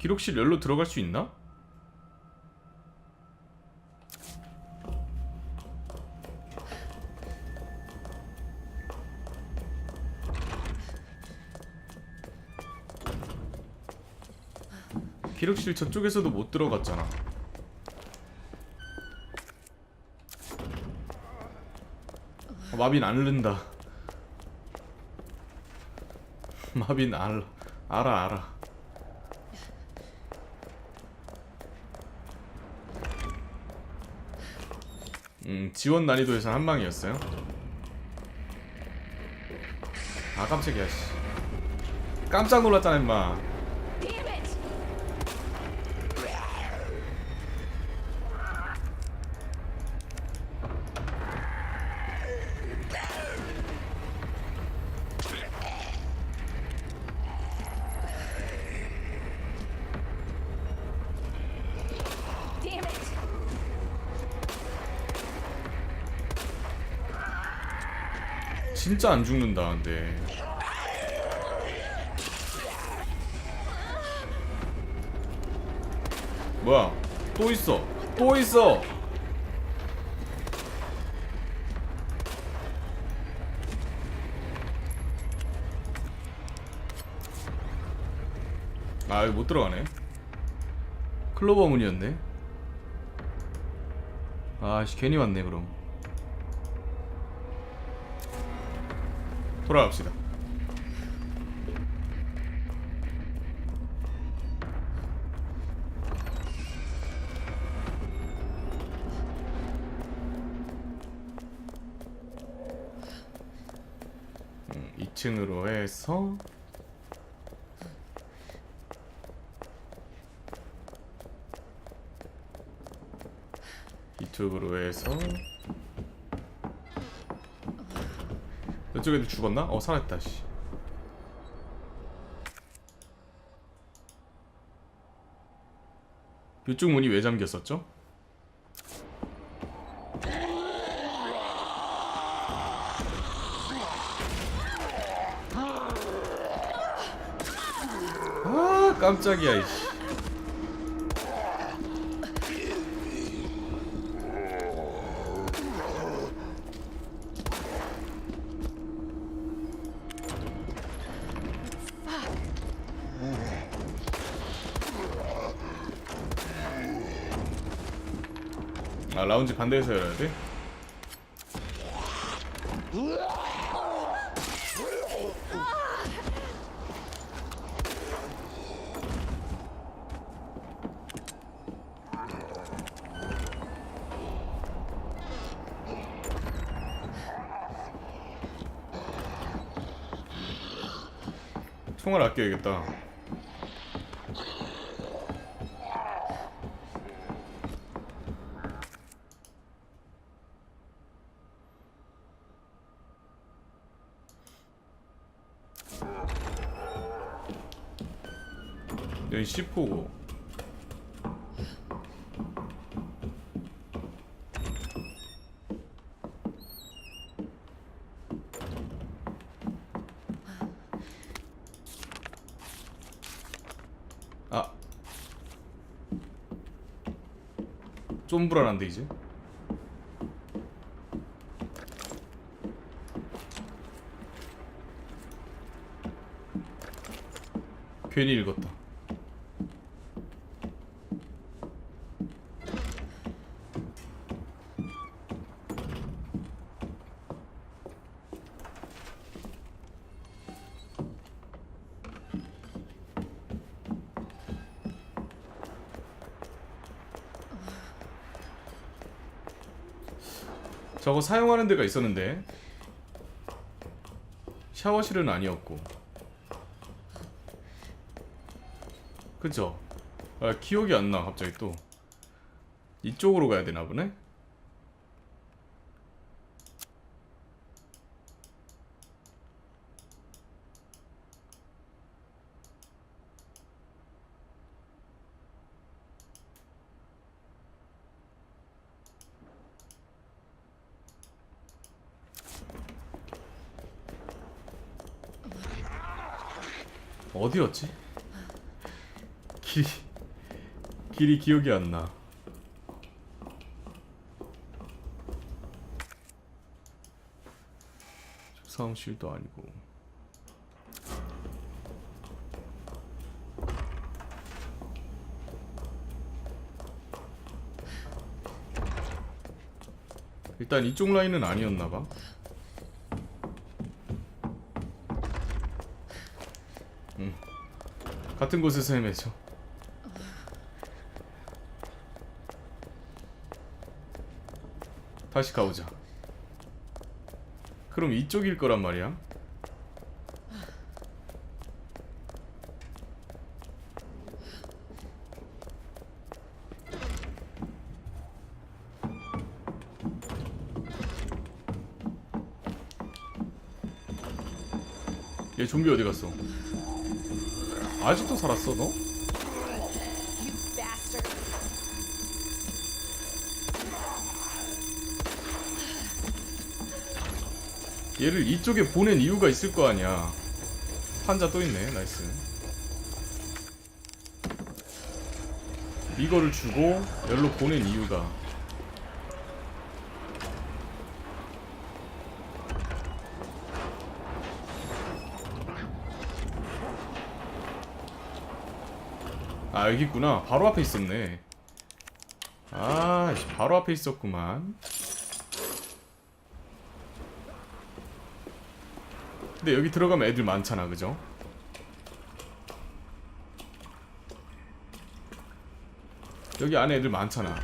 기록실 열로 들어갈 수 있나? 기록실 저쪽에서도 못 들어갔잖아. 어, 마빈 안 른다. 마빈 알 알아 알아. 음 지원 난이도에서 한 방이었어요. 아 깜짝이야 씨. 깜짝 놀랐잖아 임마. 진짜 안 죽는다 근데. 뭐야? 또 있어. 또 있어. 아 여기 못 들어가네. 클로버 문이었네. 아씨 괜히 왔네 그럼. 돌아갑시다. 음, 2층으로 해서 이쪽으로 해서 이쪽 애들 죽었나? 어 살았다 씨. 이쪽 문이 왜 잠겼었죠? 아 깜짝이야 이씨. 라운지 반대에서 열어야 돼? 총알 아껴야겠다. C4고. 아. 좀 불안한데 이제? 괜히 읽었다 저거 사용하는 데가 있었는데 샤워실은 아니었고 그쵸? 아, 기억이 안 나 갑자기 또 이쪽으로 가야 되나 보네? 어디였지? 길이 길이 기억이 안 나. 사무실도 아니고. 일단 이쪽 라인은 아니었나 봐. 같은 곳에서 헤매죠. 다시 가보자. 그럼 이쪽일 거란 말이야. 얘 좀비 어디 갔어? 아직도 살았어 너? 얘를 이쪽에 보낸 이유가 있을 거 아니야. 판자 또 있네. 나이스. 이거를 주고 열로 보낸 이유가 아 여기 있구나. 바로 앞에 있었네. 아, 씨, 바로 앞에 있었구만. 근데 여기 들어가면 애들 많잖아, 그죠? 여기 안에 애들 많잖아.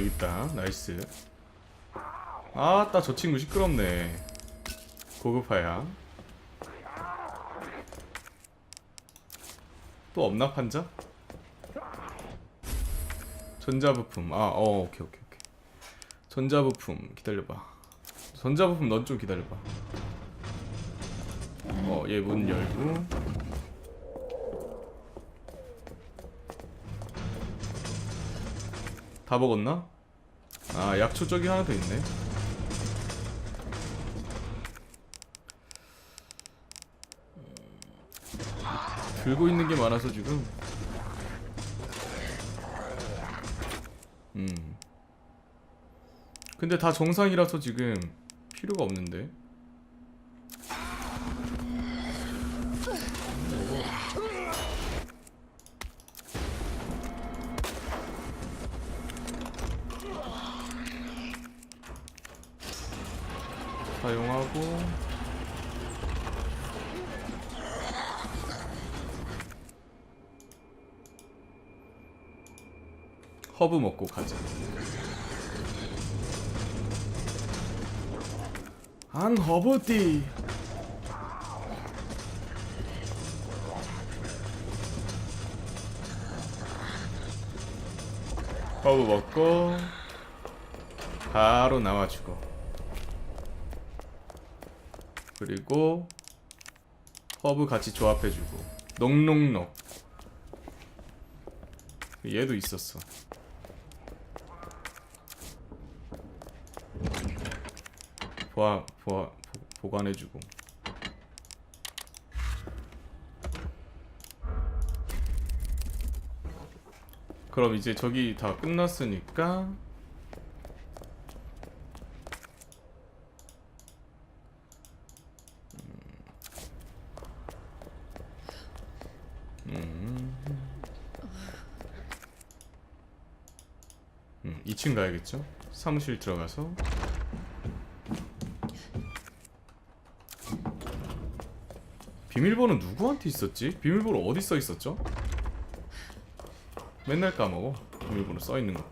여기 있다. 나이스. 아따, 저 친구 시끄럽네. 고급화야. 또 없나, 판자? 전자부품. 아, 어, 오케이, 오케이, 오케이. 전자부품. 기다려봐. 전자부품 넌 좀 기다려봐. 어, 얘 문 열고. 다 먹었나? 아 약초 저기 하나 더 있네. 들고 있는 게 많아서 지금. 음. 근데 다 정상이라서 지금 필요가 없는데 사용하고 허브 먹고 가자. 안 허브띠. 허브 먹고 바로 나와주고. 그리고 허브 같이 조합해주고. 녹록록. 얘도 있었어. 보아 보아 보- 보관해주고. 그럼 이제 저기 다 끝났으니까 2층 가야겠죠? 사무실 들어가서 비밀번호 누구한테 있었지? 비밀번호 어디 써 있었죠? 맨날 까먹어 비밀번호 써 있는 것도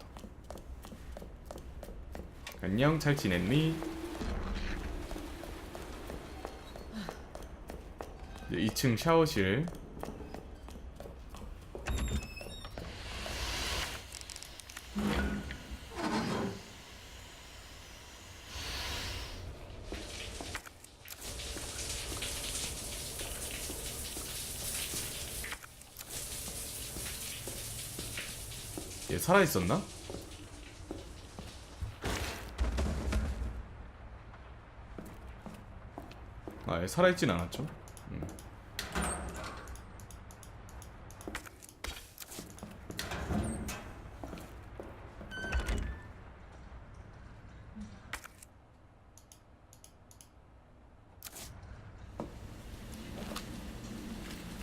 안녕 잘 지냈니? 이제 2층 샤워실 살아있었나? 아, 얘 살아있진 않았죠? 음.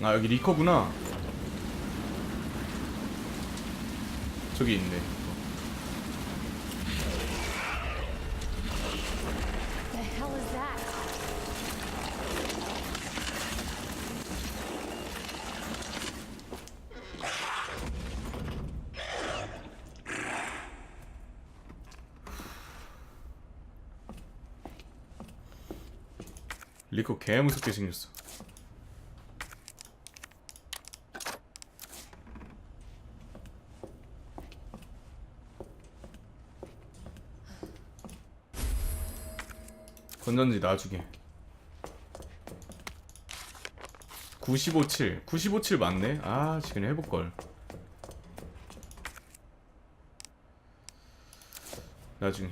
아, 여기 리커구나. 저기 있네. 리커 개 무섭게 생겼어. 건전지 나중에. 957 957 맞네. 아 지금 해볼걸. 나중에.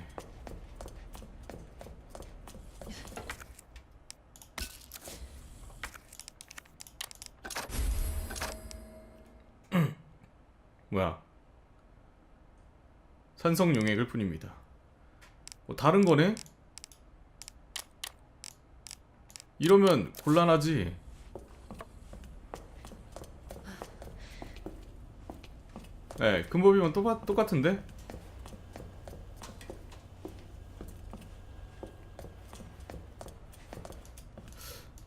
뭐야? 산성 용액을 뿐입니다. 뭐 다른 거네? 이러면 곤란하지. 네, 근법이면 똑같, 똑같은데?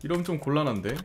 이러면 좀 곤란한데?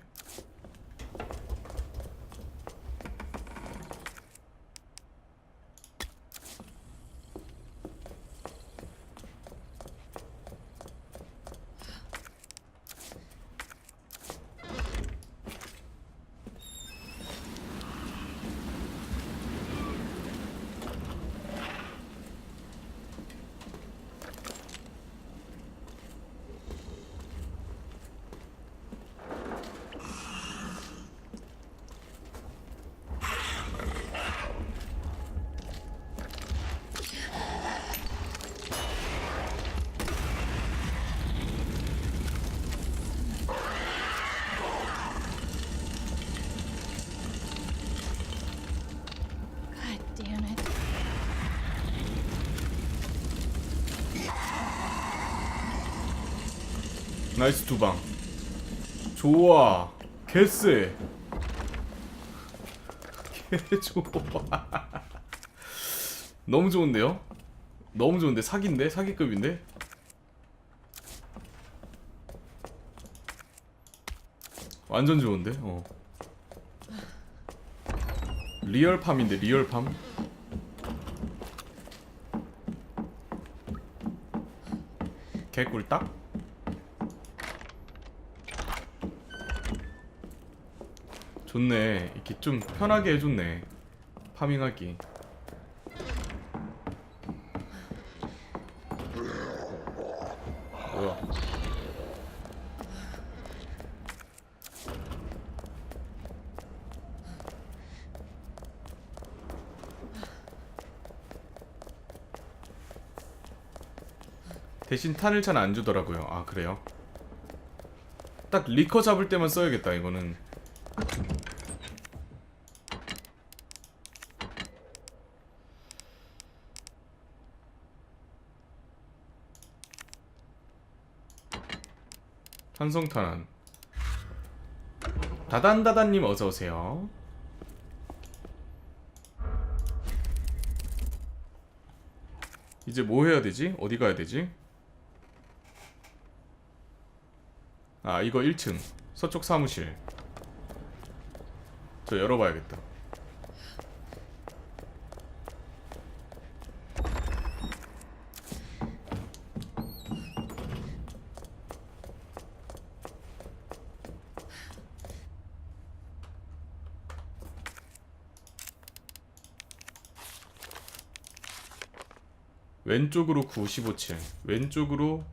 나이스 두 방. 좋아. 개쎄. 개 좋아. 너무 좋은데요? 너무 좋은데 사기인데 사기급인데? 완전 좋은데? 어. 리얼 팜인데 리얼 팜? 개꿀딱? 좋네. 이렇게 좀 편하게 해줬네. 파밍하기. 뭐야? 대신 탄을 잘 안 주더라고요. 아 그래요? 딱 리커 잡을 때만 써야겠다 이거는. 탄성탄환. 다단다단님 어서오세요. 이제 뭐 해야 되지? 어디 가야 되지? 아 이거 1층. 서쪽 사무실. 저 열어봐야겠다 왼쪽으로 95층 왼쪽으로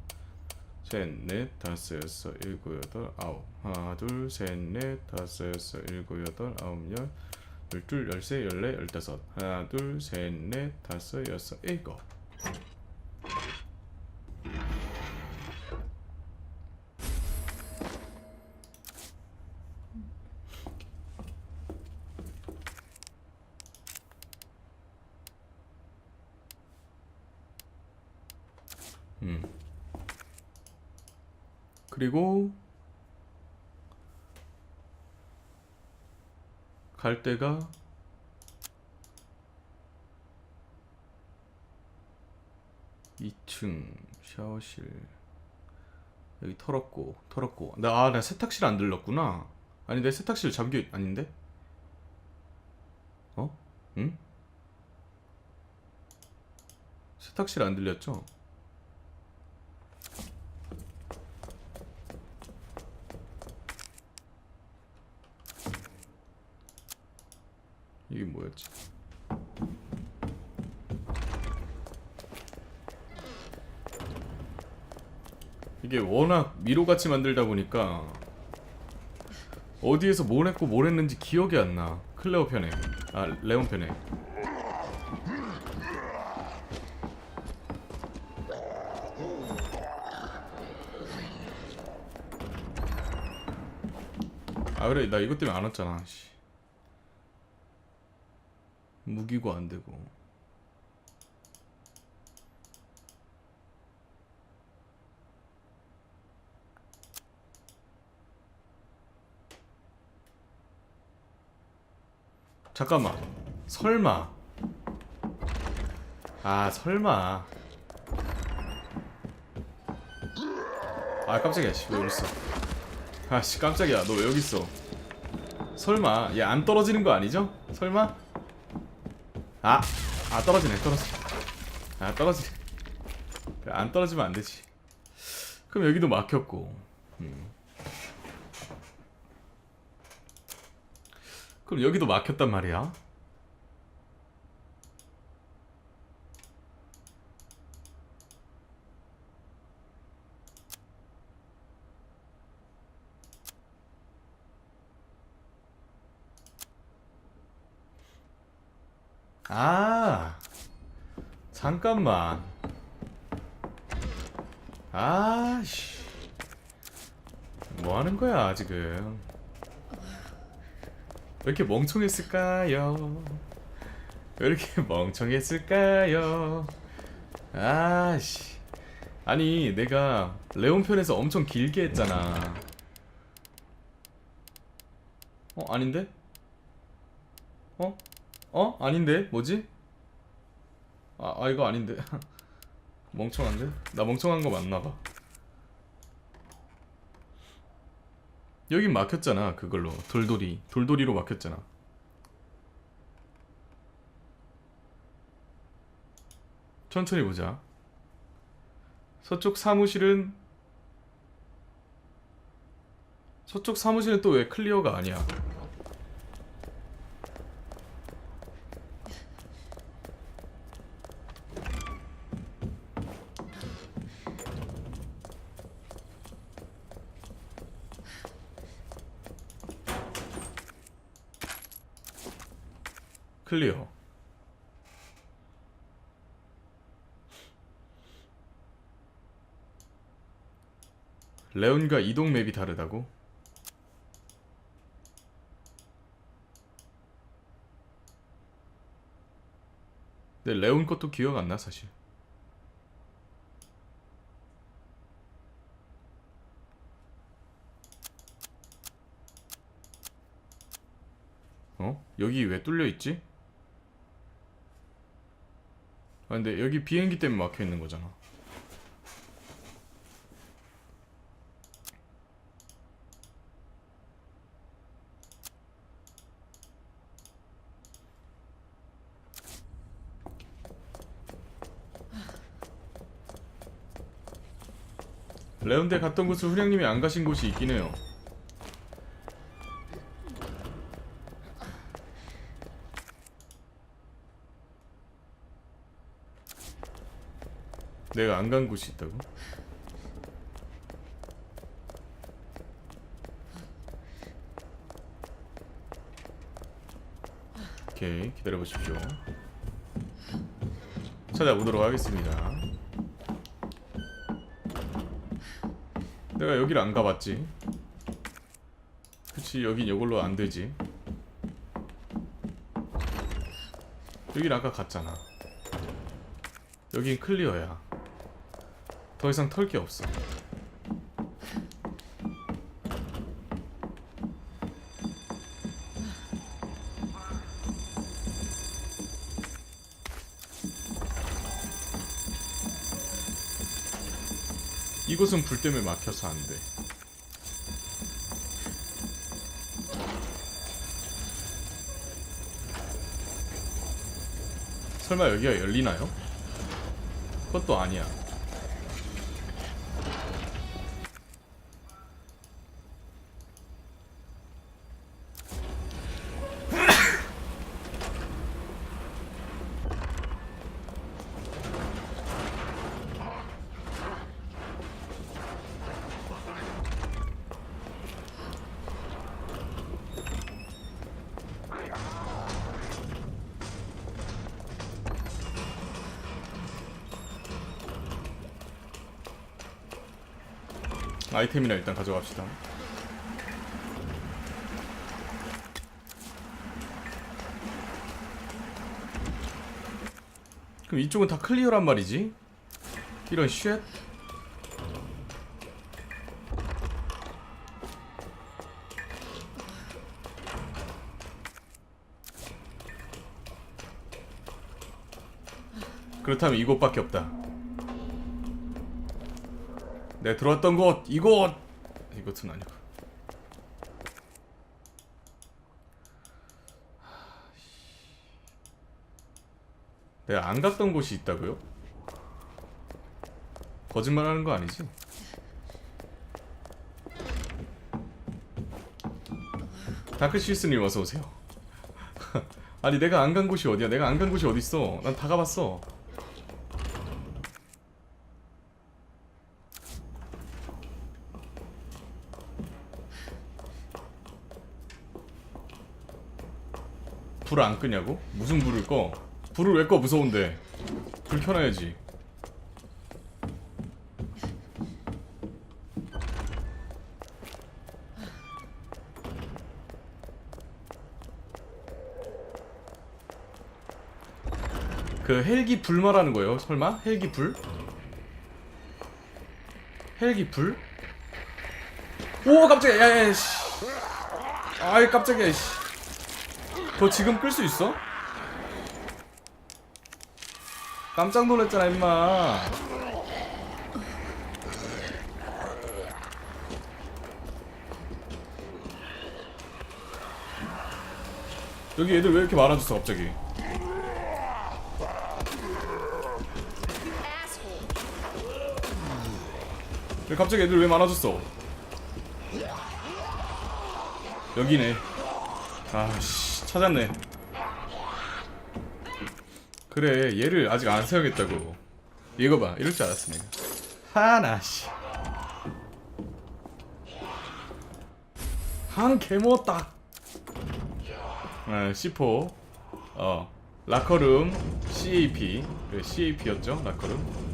셋넷 다섯 여섯 일곱 여덟 아홉. 하나 둘셋넷 다섯 여섯 일곱 여덟 아홉 열 열둘 열세 열네 열다섯. 하나 둘셋넷 다섯 여섯 일곱 음 그리고 갈 데가 이층 샤워실 여기 털었고 털었고 나 아 나 세탁실 안 들렀구나 아니 내 세탁실 잠겨 있- 아닌데 어? 응? 세탁실 안 들렸죠? 이게 뭐였지? 이게 워낙 미로같이 만들다 보니까 어디에서 뭘 했고 뭘 했는지 기억이 안 나. 클레오 편에. 아, 레온 편에. 아 그래 나 이것 때문에 안 왔잖아 씨. 무기고 안 되고 잠깐만 설마 아 설마 아 깜짝이야 씨왜 이랬어 아씨 깜짝이야 너 왜 여기 있어 설마 얘 안 떨어지는 거 아니죠? 설마? 아, 아 떨어지네 떨어지. 아 떨어지네. 안 떨어지면 안 되지. 그럼 여기도 막혔고. 음. 그럼 여기도 막혔단 말이야. 아, 잠깐만. 아씨, 뭐 하는 거야 지금? 왜 이렇게 멍청했을까요? 왜 이렇게 멍청했을까요? 아씨, 아니 내가 레온 편에서 엄청 길게 했잖아. 어 아닌데? 어? 어? 아닌데? 뭐지? 아, 아 이거 아닌데 멍청한데? 나 멍청한 거 맞나 봐 여긴 막혔잖아 그걸로. 돌돌이. 돌돌이로 막혔잖아. 천천히 보자. 서쪽 사무실은 서쪽 사무실은 또 왜 클리어가 아니야 클리어. 레온과 이동 맵이 다르다고? 근데 레온 것도 기억 안 나 사실. 어? 여기 왜 뚫려 있지? 아, 근데 여기 비행기 때문에 막혀 있는 거잖아. 레온데 갔던 곳을 후령님이 안 가신 곳이 있긴 해요. 내가 안 간 곳이 있다고? 오케이 기다려 보십시오. 찾아보도록 하겠습니다. 내가 여기를 안 가봤지. 그치 여긴 이걸로 안 되지. 여긴 아까 갔잖아. 여긴 클리어야. 더 이상 털 게 없어. 이곳은 불 때문에 막혀서 안 돼. 설마 여기가 열리나요? 그것도 아니야. 아이템이나 일단 가져갑시다. 그럼 이쪽은 다 클리어란 말이지? 이런 쉣? 그렇다면 이곳밖에 없다. 내 들어왔던 곳 이곳 이곳은 아니고 내가 안 갔던 곳이 있다고요? 거짓말하는 거 아니지? 다크시스님 어서 오세요. 아니 내가 안 간 곳이 어디야? 내가 안 간 곳이 어디 있어? 난 다 가봤어. 불안 끄냐고? 무슨 불을 꺼? 불을 왜 꺼? 무서운데. 불 켜놔야지. 그 헬기 불 말하는 거예요? 설마? 헬기 불? 헬기 불? 오 깜짝이야 야야 씨 아이 깜짝이야 씨 너 지금 끌 수 있어? 깜짝 놀랐잖아 임마. 여기 애들 왜 이렇게 많아졌어 갑자기? 왜 갑자기 애들 왜 많아졌어? 여기네. 아씨 찾았네. 그래 얘를 아직 안 세우겠다고. 이거 봐. 이럴 줄 알았어 내가. 하나 씨한 개모었다. 아, C4 어. 라커룸 CAP 그래 CAP였죠 라커룸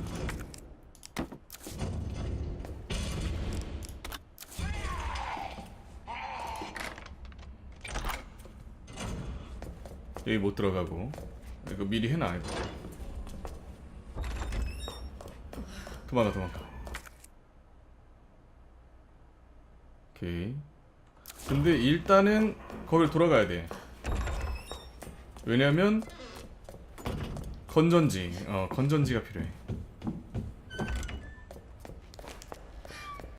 여기 못 들어가고. 이거 미리 해놔 이거. 도망가 도망가. 오케이. 근데 일단은 거길 돌아가야 돼. 왜냐면 건전지 어 건전지가 필요해